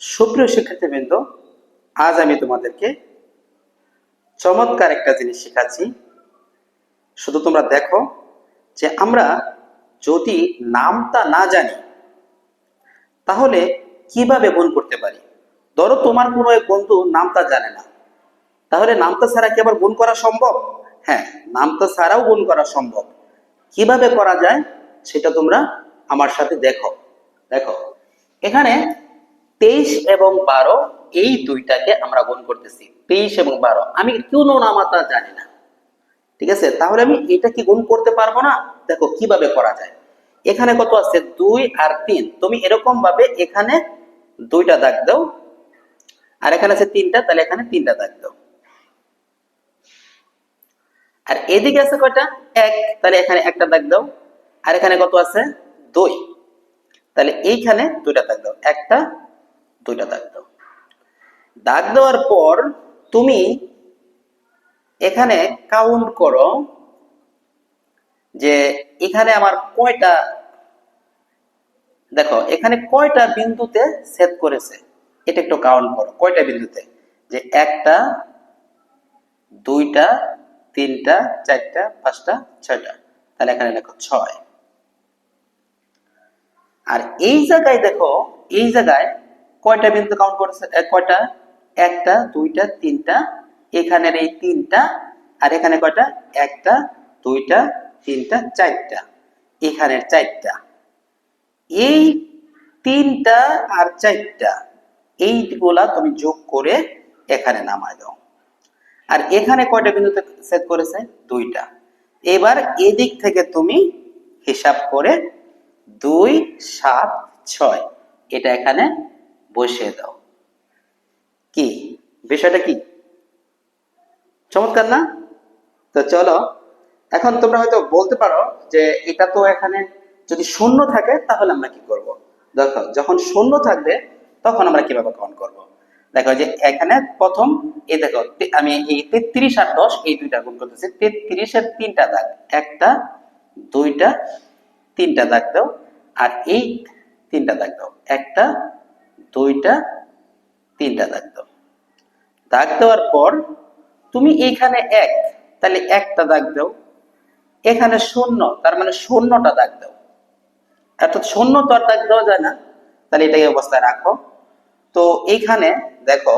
সুপ্রিয় শিক্ষার্থীবৃন্দ, আজ আমি তোমাদেরকে চমৎকার একটা জিনিস শেখাচ্ছি। শুধু তোমরা দেখো যে আমরা যদি নামটা না জানি, তাহলে কীভাবে গুণ করতে পারি? ধরো তোমার কোনো এক বন্ধু নামটা জানে না। তাহলে নামটা ছাড়া কি আবার গুণ করা সম্ভব? হ্যাঁ নামটা ছাড়াও গুণ করা সম্ভব। কীভাবে করা যায়, সেটা তোমরা আমার সাথে দেখো। দেখো, এখানে তেইশ এবং বারো, এই দুইটাকে আমরা গুণ করতেছি। তেইশ এবং বারো। আমি কোনো নামাতা জানি না। ঠিক আছে? তাহলে আমি এটা কি গুণ করতে পারব না? দেখো, কীভাবে করা যায়? এখানে কত আছে? দুই আর তিন। তুমি এরকম ভাবে এখানে দুইটা দাগ দাও। আর এখানে আছে তিনটা, তাহলে এখানে তিনটা দাগ দাও। আর এদিকে আছে কয়টা? এক। তাহলে এখানে একটা দাগ দাও। আর এখানে কত আছে? দুই। তাহলে এইখানে দুইটা দাগ দাও। একটা দুইটা দাগ দাও। দাগ দেওয়ার পর তুমি এখানে কাউন্ট করো যে এখানে আমার কয়টা, দেখো, এখানে কয়টা বিন্দুতে সেট করেছে? এটা একটু কাউন্ট করো, কয়টা বিন্দুতে? যে একটা, দুইটা, তিনটা, চারটা, পাঁচটা, ছয়টা। তাহলে এখানে দেখো ছয়। আর এই জায়গায় দেখো, এই জায়গায় কয়টা বিন্দু কাউন্ট করেছে? কয়টা? একটা, দুইটা, তিনটা, এখানের এই তিনটা, আর এখানে কয়টা? একটা, দুইটা, তিনটা, চারটা, এখানের চারটা। এই তিনটা আর চারটা, এইগুলা তুমি যোগ করে এখানে নামায় দাও। আর এখানে কয়টা বিন্দুতে সেট করেছে? দুইটা। এবার এদিক থেকে তুমি হিসাব করে দুই, সাত, ছয়, এটা এখানে বসিয়ে দাও। কি? বিষয়টা কি? চমৎকার না? তো চলো, এখন তোমরা হয়তো বলতে পারো যে এটা তো এখানে যদি শূন্য থাকে, তাহলে আমরা কি করব? দেখো, যখন শূন্য থাকবে, তখন আমরা কীভাবে কাউন্ট করব? দেখো যে এখানে প্রথম, এই দেখো আমি এই তেত্রিশ আর দশ, এই দুইটা গুণ করতেছি। তেত্রিশের তিনটা দাগ, একটা, দুইটা, তিনটা দাগ দাও। আর এই তিনটা দাগ দাও। একটা দুইটা, তিনটা দাগ দাও। দাগ দেওয়ার পর তুমি এইখানে এক, তাহলে একটা দাগ দাও। এখানে শূন্য, তার মানে শূন্যটা দাগ দাও। অর্থাৎ শূন্য তো আর দাগ দেওয়া যায় না। তাহলে এটাই অবস্থায় রাখো। তো এইখানে দেখো,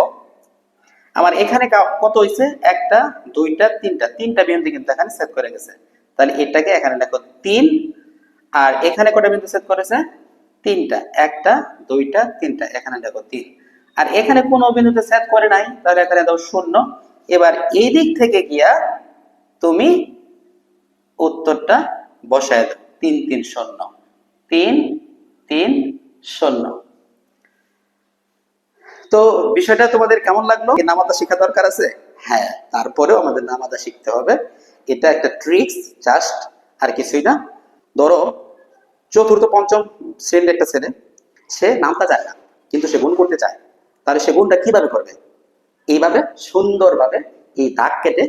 আমার এখানে কত হয়েছে একটা, দুইটা, তিনটা। তিনটা বিন্দু কিন্তু এখানে সেট করে গেছে। তাহলে এটাকে এখানে দেখো তিন, আর এখানে কটা বিন্দু সেট করেছে? তিনটা, একটা, দুইটা, তিনটা, এখানে দেখো তিন। আর এখানে কোনো বিন্দুতে সেট করে নাই, তাহলে এখানে দাও শূন্য। এবার এই দিক থেকে গিয়া তুমি উত্তরটা বসায় দাও। তিন তিন, শূন্য। তিন তিন, শূন্য। তো বিষয়টা তোমাদের কেমন লাগল? নামাতা শেখা দরকার আছে? হ্যাঁ তারপরেও আমাদের নামাতা শিখতে হবে। এটা একটা ট্রিক্স জাস্ট আর কিছুই না। ধরো চতুর্থ, পঞ্চম শ্রেণির একটা ছেলে সে নামটা জানে না, কিন্তু সে গুণ করতে চায়। তাহলে সে গুণটা কীভাবে করবে? এইভাবে সুন্দরভাবে এই দাগ কেটে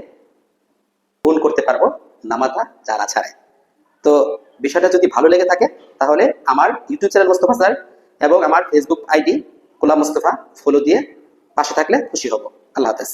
গুণ করতে পারব নামাতা জানা ছাড়াই তো বিষয়টা যদি ভালো লেগে থাকে, তাহলে আমার ইউটিউব চ্যানেল মোস্তফা স্যার এবং আমার Facebook ID, Golam Mostafa follow দিয়ে পাশে থাকলে খুশি হব। আল্লাহ হাফেজ।